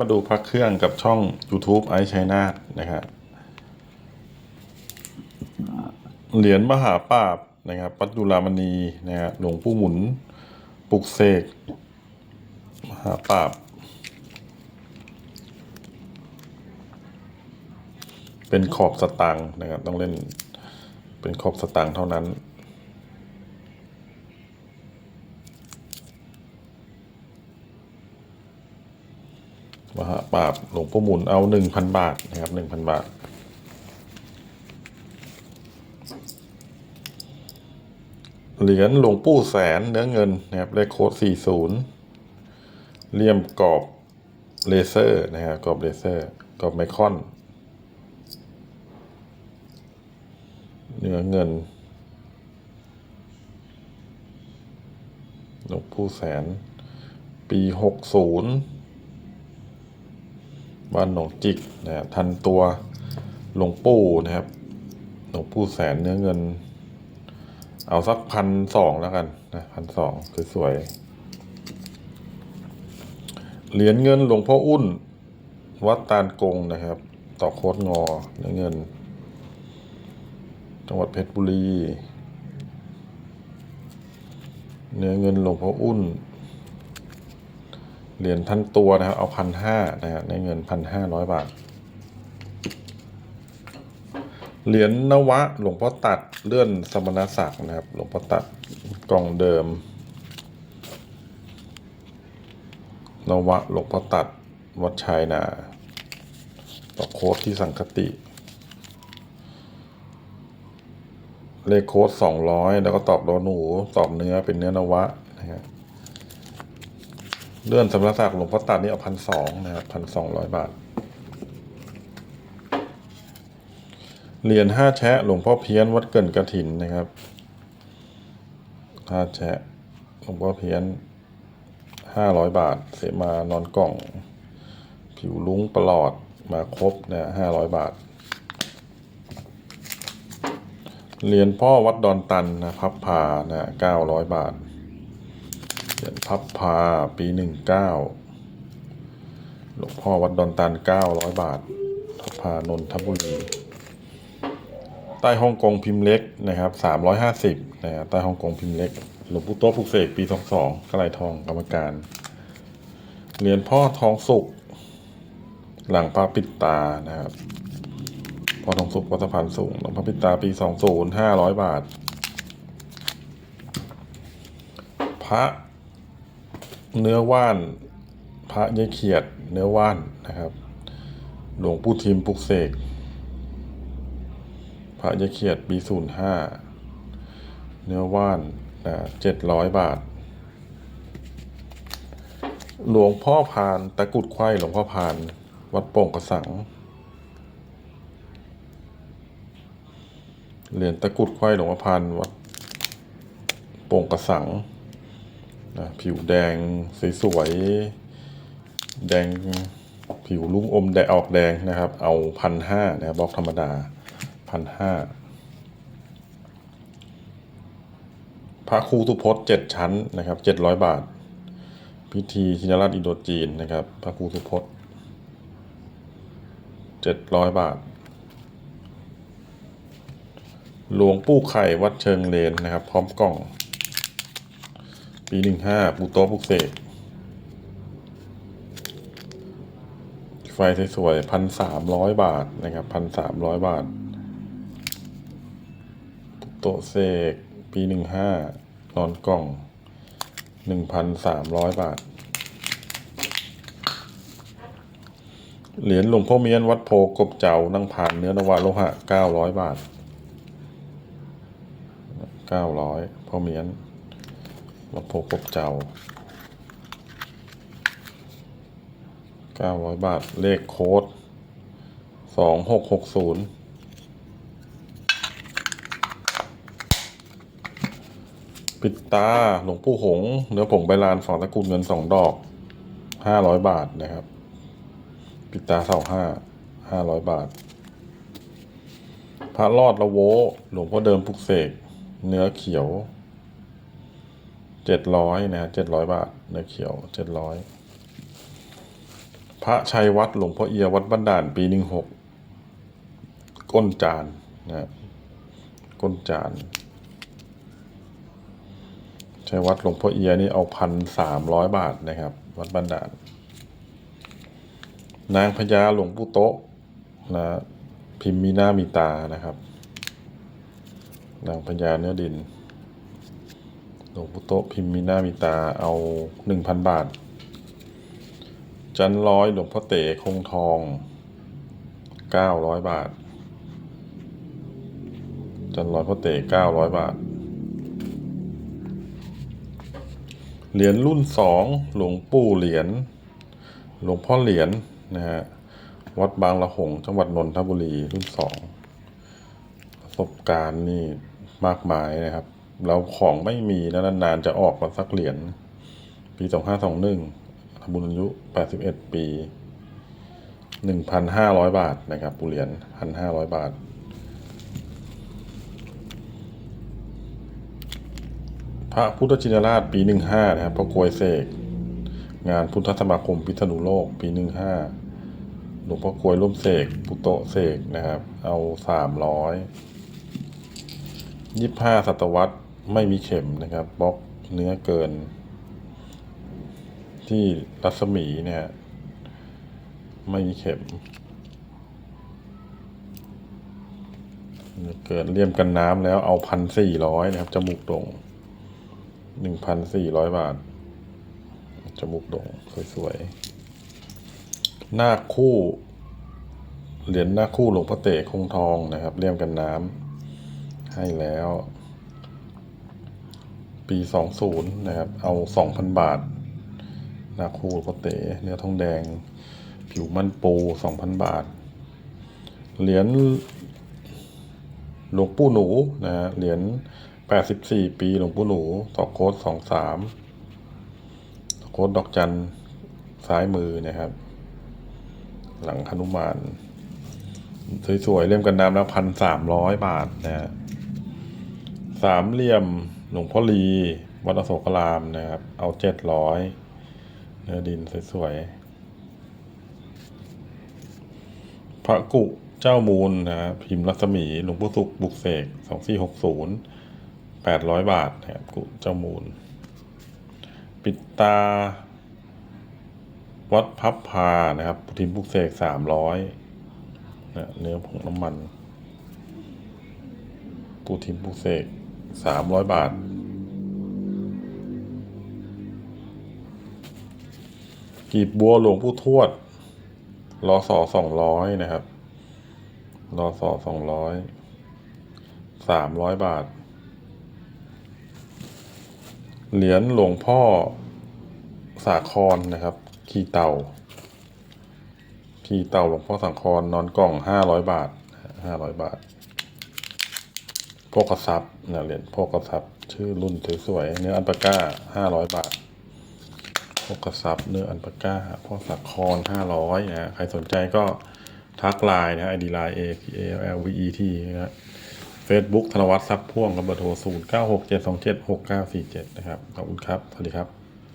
มาดูพระเครื่องกับช่อง YouTube ไอชัยนาทนะครับเหรียญมหาปราบนะครับปัจจุรามณีนะครับหลวงปู่หมุนปลุกเสกมหาปราบ เป็นขอบสตางค์นะครับต้องเล่นเป็นขอบสตางค์เท่านั้น มหา ปราบหลวงพ่อหมุนเอาหนึ่งพันบาทนะครับหนึ่งพันบาท เหรียญหลวงปู่แสนเนื้อเงินนะครับเลขโค้ดสี่ศูนย์เลี่ยมกรอบเลเซอร์นะครับกรอบเลเซอร์กรอบไมคอนเนื้อเงินหลวงปู่แสน ปีหกศูนย์ บ้านหนองจิกนะครับทันตัวหลวงปู่นะครับหลวงปู่แสนเนื้อเงิน เอาสักพันสองแล้วกันนะพันสองสวยๆเหรียญเงินหลวงพ่ออุ้นวัดตาลกงนะครับ ต่อโคดงอเนื้อเงิน จังหวัดเพชรบุรีเนื้อเงินหลวงพ่ออุ้น เหรียญท่านตัวนะครับเอาพันห้านะครับในเงินพันห้าร้อยบาท เหรียญนวะหลวงพ่อตัดเลื่อนสมณศักดิ์นะครับ หลวงพ่อตัดกล่องเดิม นวะหลวงพ่อตัดวัดชัยนาต่อโค้ดที่สังคติ เลขโค้ดสองร้อยแล้วก็ตอบโดหนูตอบเนื้อเป็นเนื้อนวะนะครับ เลื่อนสำนักศักดิ์หลวงพ่อตัดนี่เอาพันสองนะครับพันสองร้อยบาท เหรียญห้าแชะหลวงพ่อเพี้ยนวัดเกินกระถินนะครับห้าแชะหลวงพ่อเพี้ยนห้าร้อยบาท เสมานอนกล่อง ผิวลุ้งประหลอดมาครบนะห้าร้อยบาท เหรียญพ่อวัดดอนตันนะพับพานะเก้าร้อยบาท เหรียญพับพาปีหนึ่งเก้าหลวงพ่อวัดดอนตันเก้าร้อยบาทพับพานนทบุรีใต้ฮ่องกงพิมพ์เล็กนะครับสามร้อยห้าสิบนะครับใต้ฮ่องกงพิมพ์เล็กหลวงปู่โต๊ะปลุกเสกปีสองสองกระไรทองกรรมการเหรียญพ่อทองสุกหลังพระปิดตานะครับพ่อทองสุกวัดสะพานสูงหลังพระปิดตาปีสองศูนย์ห้าร้อยบาท พระ เนื้อว่าน พระเยเขียด เนื้อว่านนะครับ หลวงปู่ทิมปุกเสก พระยะเขียดปีศูนย์ห้าเนื้อว่านนะเจ็ดร้อยบาท หลวงพ่อพานตะกุดไข่หลวงพ่อพาน วัดโป่งกระสังเหรียญตะกุดไข่หลวงพ่อพานวัดโป่งกระสัง นะผิวแดงสวยๆแดงผิวลุ้งอมแดงออกแดงนะครับ เอาพันห้านะบบล็อกธรรมดาพันห้าพระครูสุพจน์เจ็ดชั้นนะครับเจ็ดร้อยบาท พิธีชินราชอินโดจีนนะครับ พระครูสุพจน์เจ็ดร้อยบาท หลวงปู่ไข่วัดเชิงเลนนะครับ พร้อมกล่อง ปีหนึ่งห้าปูโต๊ะปุกเสกไฟสวยๆพันสามร้อยบาทนะครับพันสามร้อยบาทโตะเสกปีหนึ่งห้านอนกล่องหนึ่งพันสามร้อยบาท เหรียญหลวงพ่อเมียนวัดโพกบเจ้านั่งผ่านเนื้อนวะโลหะเก้าร้อยบาทเก้าร้อยพ่อเมียน วัดโพกบเจ้าเก้าร้อยบาท เลขโค้ดสองหกหกศูนย์ปิดตาหลวงปู่หงส์เนื้อผงใบลานสองตะกูลเงินสองดอกห้าร้อยบาทนะครับ ปิดตาเสาห้าห้าร้อยบาท พระรอดละโวหลวงพ่อเดิมพุกเสก เนื้อเขียว เจ็ดร้อยนะฮะเจ็ดร้อยบาทเนื้อเขียวเจ็ดร้อยพระชัยวัดหลวงพ่อเอียวัดบ้านด่านปีหนึ่งหกก้นจานนะครับก้นจานชัยวัดหลวงพ่อเอียนี่เอาพันสามร้อยบาทนะครับ วัดบ้านด่าน นางพญาหลวงปู่โตะนะพิมพ์มีหน้ามีตานะครับ นางพญาเนื้อดิน หลวงปู่โตพิมพ์มีหน้ามีตาเอาหนึ่งพันบาท จันร้อยหลวงพ่อเต๋คงทองเก้าร้อยบาท จันร้อยพ่อเต๋เก้าร้อยบาท เหรียญรุ่นสองหลวงปู่เหรียญหลวงพ่อเหรียญนะฮะวัดบางละหงจังหวัดนนทบุรีรุ่นสองประสบการณ์นี่มากมายนะครับ แล้วของไม่มีนะนานๆจะออกมาสักเหรียญปีสองห้าสองหนึ่งทบุญอายุแปดสิบเอ็ดปีหนึ่งพันห้าร้อยบาทนะครับปูเหรียญพันห้าร้อยบาท พระพุทธชินราชปีหนึ่งห้านะครับพระกวยเสกงานพุทธสมาคมพิษณุโลกปีหนึ่งห้าหลวงพ่อกวยร่วมเสกปุโตเสกนะครับ เอาสามร้อยยี่ห้าศตวรรษ ไม่มีเข็มนะครับบล็อกเนื้อเกิน ที่รัศมีเนี่ยไม่มีเข็มเกินเลี่ยมกันน้ำแล้วเอาพันสี่ร้อยนะครับจมูกโด่งหนึ่งพันสี่ร้อยบาทจมูกโด่งสวยๆหน้าคู่เหรียญหน้าคู่หลวงพ่อเตะคงทองนะครับเลี่ยมกันน้ำให้แล้ว ปีสองศูนย์นะครับ เอาสองพันบาท นาคู่หลวงพ่อเตเนื้อทองแดง ผิวมันปูสองพันบาท เหรียญหลวงปู่หนูนะฮะเหรียญแปดสิบสี่ปีหลวงปู่หนูต่อโค้ดสองสามโค้ดดอกจันซ้ายมือนะครับ หลังคนุมานสวยๆเล่มกันน้ำแล้วพันสามร้อยบาทนะฮะสามเหลี่ยม ลวงพ่อลี วัดอโศกรามนะครับ เอาเจ็ดร้อยเนื้อดินสวยๆ พระกุเจ้ามูลนะครับพิมพ์รัศมี หลวงปู่สุขบุกเสกสองสี่หกศูนย์แปดร้อยบาทนะครับกุเจ้ามูล ปิดตา วัดพับพานะครับทีมพุกเสกสามร้อยเนื้อผงน้ำมันปูทิมพุกเสกสามร้อยบาท กีบบัวหลวงปู่ทวดรอสอสองร้อยนะครับรอสอสองร้อยสามร้อยบาท เหรียญหลวงพ่อสาครนะครับ ขี่เต่าขี่เต่าหลวงพ่อสังครนอนกล่องห้าร้อยบาทห้าร้อยบาทโพกทรัพย์นะเหรียญโพกทรัพย์ชื่อรุ่นสวยๆเนื้ออันปาก้าห้าร้อยบาท พกกรัพย์เนื้ออันปาก้าพ่อสักครห้าร้อยนะใครสนใจก็ทักไลน์นะไอดีไลน์ A P A L V E T นะ Facebook ธนวัฒน์ทรัพย์พ่วงกับเบอร์โทร0 9 6 7 2 7 6 9 4 7นะครับ ขอบคุณครับ สวัสดีครับ